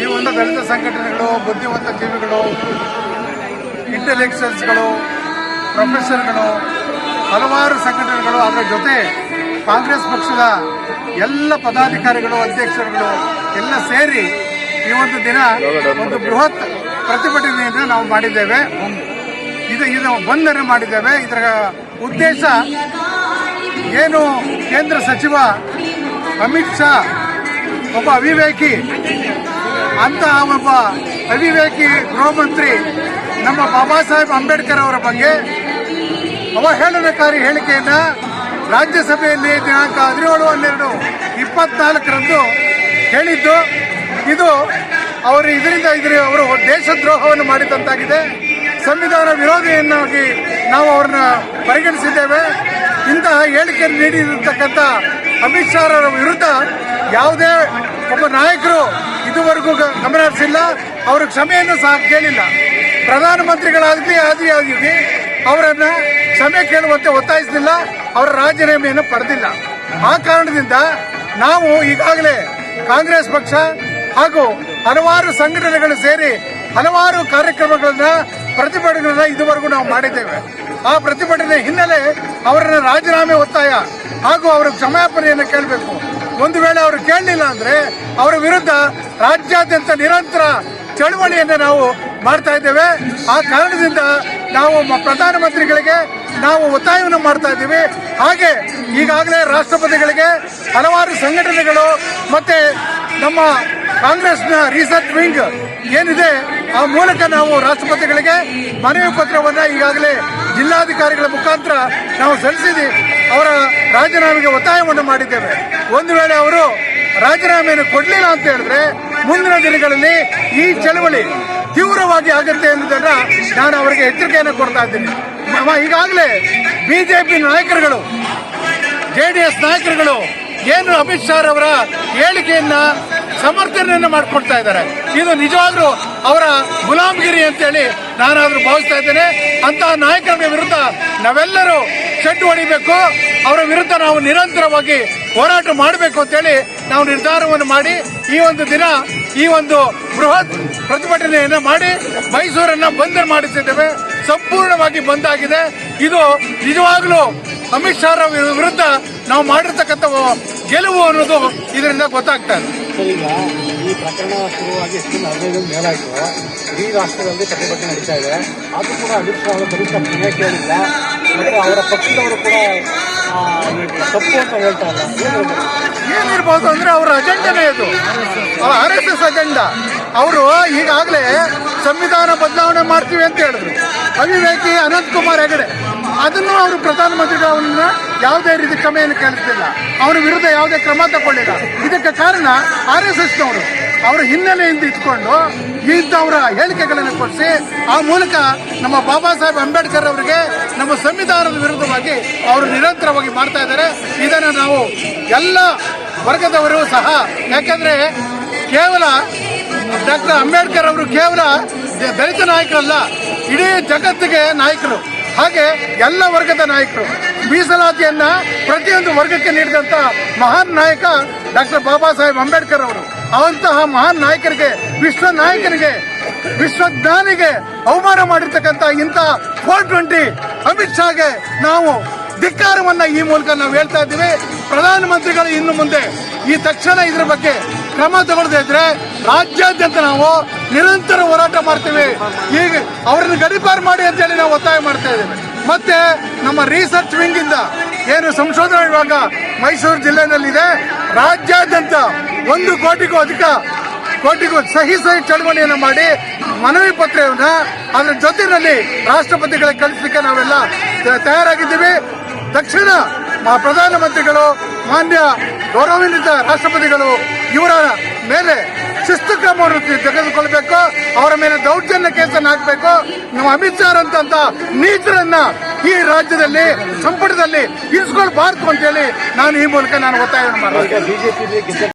ಈ ಒಂದು ದಲಿತ ಸಂಘಟನೆಗಳು, ಬುದ್ಧಿವಂತ ಜೀವಿಗಳು ಇಂಟೆಲೆಕ್ಚುಯಲ್ಸ್ಗಳು ಪ್ರೊಫೆಸರ್ಗಳು ಹಲವಾರು ಸಂಘಟನೆಗಳು ಅದರ ಜೊತೆ ಕಾಂಗ್ರೆಸ್ ಪಕ್ಷದ ಎಲ್ಲ ಪದಾಧಿಕಾರಿಗಳು, ಅಧ್ಯಕ್ಷರುಗಳು ಎಲ್ಲ ಸೇರಿ ಈ ಒಂದು ದಿನ ಒಂದು ಬೃಹತ್ ಪ್ರತಿಭಟನೆಯಿಂದ ನಾವು ಮಾಡಿದ್ದೇವೆ. ಇದು ಇದು ಬಂಧನ ಮಾಡಿದ್ದೇವೆ. ಇದರ ಉದ್ದೇಶ ಏನು ಕೇಂದ್ರ ಸಚಿವ ಅಮಿತ್ ಶಾ ಒಬ್ಬ ಅವಿವೇಕಿ ಅಂತಹ ಒಬ್ಬ ಅವಿವೇಕಿ ಗೃಹ ಮಂತ್ರಿ ನಮ್ಮ ಬಾಬಾ ಸಾಹೇಬ್ ಅಂಬೇಡ್ಕರ್ ಅವರ ಬಗ್ಗೆ ಅವಹೇಳನಕಾರಿ ಹೇಳಿಕೆಯನ್ನ ರಾಜ್ಯಸಭೆಯಲ್ಲಿ ದಿನಾಂಕ ಹದಿನೇಳು, ಹನ್ನೆರಡು, ಇಪ್ಪತ್ನಾಲ್ಕರಂದು ಹೇಳಿದ್ದು. ಇದು ಅವರು ಇದರಿಂದ ಇದ್ರ ಅವರು ದೇಶದ್ರೋಹವನ್ನು ಮಾಡಿದಂತಾಗಿದೆ. ಸಂವಿಧಾನ ವಿರೋಧಿಯನ್ನಾಗಿ ನಾವು ಅವ್ರನ್ನ ಪರಿಗಣಿಸಿದ್ದೇವೆ. ಇಂತಹ ಹೇಳಿಕೆ ನೀಡಿರತಕ್ಕಂಥ ಅಮಿತ್ ಶಾ ಅವರ ವಿರುದ್ಧ ಯಾವುದೇ ಒಬ್ಬ ನಾಯಕರು ಇದುವರೆಗೂ ಗಮನ ಹರಿಸಿಲ್ಲ ಅವರು ಕ್ಷಮೆಯನ್ನು ಸಹ ಕೇಳಿಲ್ಲ. ಪ್ರಧಾನಮಂತ್ರಿಗಳಾಗಲಿ ಆದಿ ಆಗಲಿ ಅವರನ್ನು ಕ್ಷಮೆ ಕೇಳುವಂತೆ ಒತ್ತಾಯಿಸಲಿಲ್ಲ. ಅವರ ರಾಜೀನಾಮೆಯನ್ನು ಪಡೆದಿಲ್ಲ. ಆ ಕಾರಣದಿಂದ ನಾವು ಈಗಾಗಲೇ ಕಾಂಗ್ರೆಸ್ ಪಕ್ಷ ಹಾಗೂ ಹಲವಾರು ಸಂಘಟನೆಗಳು ಸೇರಿ ಹಲವಾರು ಕಾರ್ಯಕ್ರಮಗಳನ್ನ ಪ್ರತಿಭಟನೆಗಳನ್ನ ಇದುವರೆಗೂ ನಾವು ಮಾಡಿದ್ದೇವೆ. ಆ ಪ್ರತಿಭಟನೆ ಹಿನ್ನೆಲೆ ಅವರನ್ನ ರಾಜೀನಾಮೆ ಒತ್ತಾಯ ಹಾಗೂ ಅವರ ಕ್ಷಮಾಪಣೆಯನ್ನು ಕೇಳಬೇಕು. ಒಂದು ವೇಳೆ ಅವರು ಕೇಳಲಿಲ್ಲ ಅಂದ್ರೆ ಅವರ ವಿರುದ್ಧ ರಾಜ್ಯಾದ್ಯಂತ ನಿರಂತರ ಚಳವಳಿಯನ್ನು ನಾವು ಮಾಡ್ತಾ ಇದ್ದೇವೆ. ಆ ಕಾರಣದಿಂದ ನಾವು ಪ್ರಧಾನಮಂತ್ರಿಗಳಿಗೆ ನಾವು ಒತ್ತಾಯವನ್ನು ಮಾಡ್ತಾ ಇದ್ದೀವಿ. ಹಾಗೆ ಈಗಾಗಲೇ ರಾಷ್ಟ್ರಪತಿಗಳಿಗೆ ಹಲವಾರು ಸಂಘಟನೆಗಳು ಮತ್ತೆ ನಮ್ಮ ಕಾಂಗ್ರೆಸ್ನ ರಿಸರ್ಚ್ ವಿಂಗ್ ಏನಿದೆ, ಆ ಮೂಲಕ ನಾವು ರಾಷ್ಟ್ರಪತಿಗಳಿಗೆ ಮನವಿ ಪತ್ರವನ್ನು ಈಗಾಗಲೇ ಜಿಲ್ಲಾಧಿಕಾರಿಗಳ ಮುಖಾಂತರ ನಾವು ಸಲ್ಲಿಸಿದ್ವಿ. ಅವರ ರಾಜೀನಾಮೆಗೆ ಒತ್ತಾಯವನ್ನು ಮಾಡಿದ್ದೇವೆ. ಒಂದು ವೇಳೆ ಅವರು ರಾಜೀನಾಮೆಯನ್ನು ಕೊಡಲಿಲ್ಲ ಅಂತ ಹೇಳಿದ್ರೆ ಮುಂದಿನ ದಿನಗಳಲ್ಲಿ ಈ ಚಳವಳಿ ತೀವ್ರವಾಗಿ ಆಗುತ್ತೆ ಅನ್ನೋದನ್ನ ನಾನು ಅವರಿಗೆ ಎಚ್ಚರಿಕೆಯನ್ನು ಕೊಡ್ತಾ ಇದ್ದೀನಿ. ಈಗಾಗಲೇ ಬಿಜೆಪಿ ನಾಯಕರುಗಳು ಜೆಡಿಎಸ್ ನಾಯಕರುಗಳು ಏನು ಅಮಿತ್ ಶಾ ಅವರ ಹೇಳಿಕೆಯನ್ನ ಸಮರ್ಥನೆಯನ್ನ ಮಾಡಿಕೊಡ್ತಾ ಇದ್ದಾರೆ. ಇದು ನಿಜವಾಗ್ಲೂ ಅವರ ಗುಲಾಮಗಿರಿ ಅಂತೇಳಿ ನಾನಾದರೂ ಭಾವಿಸ್ತಾ ಇದ್ದೇನೆ. ಅಂತಹ ನಾಯಕರ ವಿರುದ್ಧ ನಾವೆಲ್ಲರೂ ಚೆಂಡು ಹೊಡಿಬೇಕು. ಅವರ ವಿರುದ್ಧ ನಾವು ನಿರಂತರವಾಗಿ ಹೋರಾಟ ಮಾಡಬೇಕು ಅಂತೇಳಿ ನಾವು ನಿರ್ಧಾರವನ್ನು ಮಾಡಿ ಈ ಒಂದು ದಿನ ಈ ಒಂದು ಬೃಹತ್ ಪ್ರತಿಭಟನೆಯನ್ನ ಮಾಡಿ ಮೈಸೂರನ್ನ ಬಂದ್ ಮಾಡಿಸಿದ್ದೇವೆ. ಸಂಪೂರ್ಣವಾಗಿ ಬಂದ್ ಆಗಿದೆ. ಇದು ನಿಜವಾಗ್ಲೂ ಅಮಿತ್ ಶಾ ಅವರ ವಿರುದ್ಧ ನಾವು ಮಾಡಿರ್ತಕ್ಕಂಥ ಗೆಲುವು ಅನ್ನೋದು ಇದರಿಂದ ಗೊತ್ತಾಗ್ತಾ ಇದೆ. ಈಗ ಈ ಪ್ರಕರಣ ಶುರುವಾಗಿ ಹದಿನೈದು ಮೇಲಾಯಿತು. ಇಡೀ ರಾಷ್ಟ್ರದಲ್ಲಿ ಪ್ರತಿಭಟನೆ ನಡೀತಾ ಇದೆ. ಆದರೂ ಕೂಡ ಅಮಿತ್ ಶಾ ಅವರ ಕನಿಷ್ಠ ಮನೆ ಕೇಳಿಲ್ಲ. ಮತ್ತು ಅವರ ಪಕ್ಷದವರು ಕೂಡ ತಪ್ಪು ಅಂತ ಹೇಳ್ತಾ ಇಲ್ಲ? ಏನಿರ್ಬೋದು ಅಂದ್ರೆ ಅವರ ಅಜೆಂಡನೇ ಇದು ಆರ್ ಎಸ್ ಎಸ್ ಅಜೆಂಡಾ. ಅವರು ಈಗಾಗಲೇ ಸಂವಿಧಾನ ಬದಲಾವಣೆ ಮಾಡ್ತೀವಿ ಅಂತ ಹೇಳಿದ್ರು. ಅವಿವೇಕಿ ಅನಂತ್ ಕುಮಾರ್ ಹೆಗಡೆ. ಅದನ್ನು ಅವರು ಪ್ರಧಾನಮಂತ್ರಿಗಳನ್ನ ಯಾವುದೇ ರೀತಿ ಕ್ರಮೆಯನ್ನು ಕೇಳಿಸ್ತಿಲ್ಲ. ಅವರ ವಿರುದ್ಧ ಯಾವುದೇ ಕ್ರಮ ತಗೊಳ್ಳಿಲ್ಲ. ಇದಕ್ಕೆ ಕಾರಣ ಆರ್ ಎಸ್ ಎಸ್ನವರು. ಅವರ ಹಿನ್ನೆಲೆಯಿಂದ ಇಟ್ಕೊಂಡು ಇಂಥವರ ಹೇಳಿಕೆಗಳನ್ನು ಕೊಡಿಸಿ, ಆ ಮೂಲಕ ನಮ್ಮ ಬಾಬಾ ಸಾಹೇಬ್ ಅಂಬೇಡ್ಕರ್ ಅವರಿಗೆ ನಮ್ಮ ಸಂವಿಧಾನದ ವಿರುದ್ಧವಾಗಿ ಅವರು ನಿರಂತರವಾಗಿ ಮಾಡ್ತಾ ಇದ್ದಾರೆ. ಇದನ್ನು ನಾವು ಎಲ್ಲ ವರ್ಗದವರು ಸಹ, ಯಾಕಂದ್ರೆ ಕೇವಲ ಡಾಕ್ಟರ್ ಅಂಬೇಡ್ಕರ್ ಅವರು ಕೇವಲ ದಲಿತ ನಾಯಕರಲ್ಲ ಇಡೀ ಜಗತ್ತಿಗೆ ನಾಯಕರು, ಹಾಗೆ ಎಲ್ಲ ವರ್ಗದ ನಾಯಕರು, ಮೀಸಲಾತಿಯನ್ನ ಪ್ರತಿಯೊಂದು ವರ್ಗಕ್ಕೆ ನೀಡಿದಂತ ಮಹಾನ್ ನಾಯಕ ಡಾಕ್ಟರ್ ಬಾಬಾ ಸಾಹೇಬ್ ಅಂಬೇಡ್ಕರ್ ಅವರು. ಅವಂತಹ ಮಹಾನ್ ನಾಯಕರಿಗೆ, ವಿಶ್ವ ನಾಯಕನಿಗೆ, ವಿಶ್ವಜ್ಞಾನಿಗೆ ಅವಮಾನ ಮಾಡಿರ್ತಕ್ಕಂಥ ಇಂಥ ಫೋರ್ ಟ್ವೆಂಟಿ ಅಮಿತ್ ಶಾಗೆ ನಾವು ಧಿಕ್ಕಾರವನ್ನ ಈ ಮೂಲಕ ನಾವು ಹೇಳ್ತಾ ಇದ್ದೀವಿ. ಪ್ರಧಾನಮಂತ್ರಿಗಳು ಇನ್ನು ಮುಂದೆ ಈ ತಕ್ಷಣ ಇದ್ರ ಬಗ್ಗೆ ಕ್ರಮ ತಗೊಳ್ಳದೇ ಇದ್ರೆ ರಾಜ್ಯಾದ್ಯಂತ ನಾವು ನಿರಂತರ ಹೋರಾಟ ಮಾಡ್ತೀವಿ. ಈಗ ಅವರನ್ನು ಗಡಿಪಾರು ಮಾಡಿ ಅಂತೇಳಿ ನಾವು ಒತ್ತಾಯ ಮಾಡ್ತಾ ಇದ್ದೇವೆ. ಮತ್ತೆ ನಮ್ಮ ರಿಸರ್ಚ್ ವಿಂಗ್ ಇಂದ ಏನು ಸಂಶೋಧನಾ ವಿಭಾಗ ಮೈಸೂರು ಜಿಲ್ಲೆನಲ್ಲಿದೆ ರಾಜ್ಯಾದ್ಯಂತ ಒಂದು ಕೋಟಿಗೂ ಅಧಿಕ, ಕೋಟಿಗೂ ಸಹಿ ಸಹಿ ಚಳವಳಿಯನ್ನು ಮಾಡಿ ಮನವಿ ಪತ್ರವನ್ನು ಅದರ ಜೊತೆಯಲ್ಲಿ ರಾಷ್ಟ್ರಪತಿಗಳಿಗೆ ಕಳಿಸಲಿಕ್ಕೆ ನಾವೆಲ್ಲ ತಯಾರಾಗಿದ್ದೀವಿ. ತಕ್ಷಣ ಪ್ರಧಾನಮಂತ್ರಿಗಳು, ಮಾನ್ಯ ಗೌರವಾನ್ವಿತ ರಾಷ್ಟ್ರಪತಿಗಳು ಇವರ ಮೇಲೆ ಶಿಸ್ತು ಕ್ರಮವನ್ನು ತೆಗೆದುಕೊಳ್ಬೇಕು. ಅವರ ಮೇಲೆ ದೌರ್ಜನ್ಯ ಕೇಸನ್ನು ಹಾಕಬೇಕು. ನಾವು ಅಮಿತ್ ಶಾ ಅಂತ ನೀಚರನ್ನ ಈ ರಾಜ್ಯದಲ್ಲಿ, ಸಂಪುಟದಲ್ಲಿ ಇರಿಸ್ಕೊಳ್ಬಾರ್ದು ಅಂತೇಳಿ ನಾನು ಈ ಮೂಲಕ ನಾನು ಒತ್ತಾಯ ಮಾಡ್ತೀನಿ.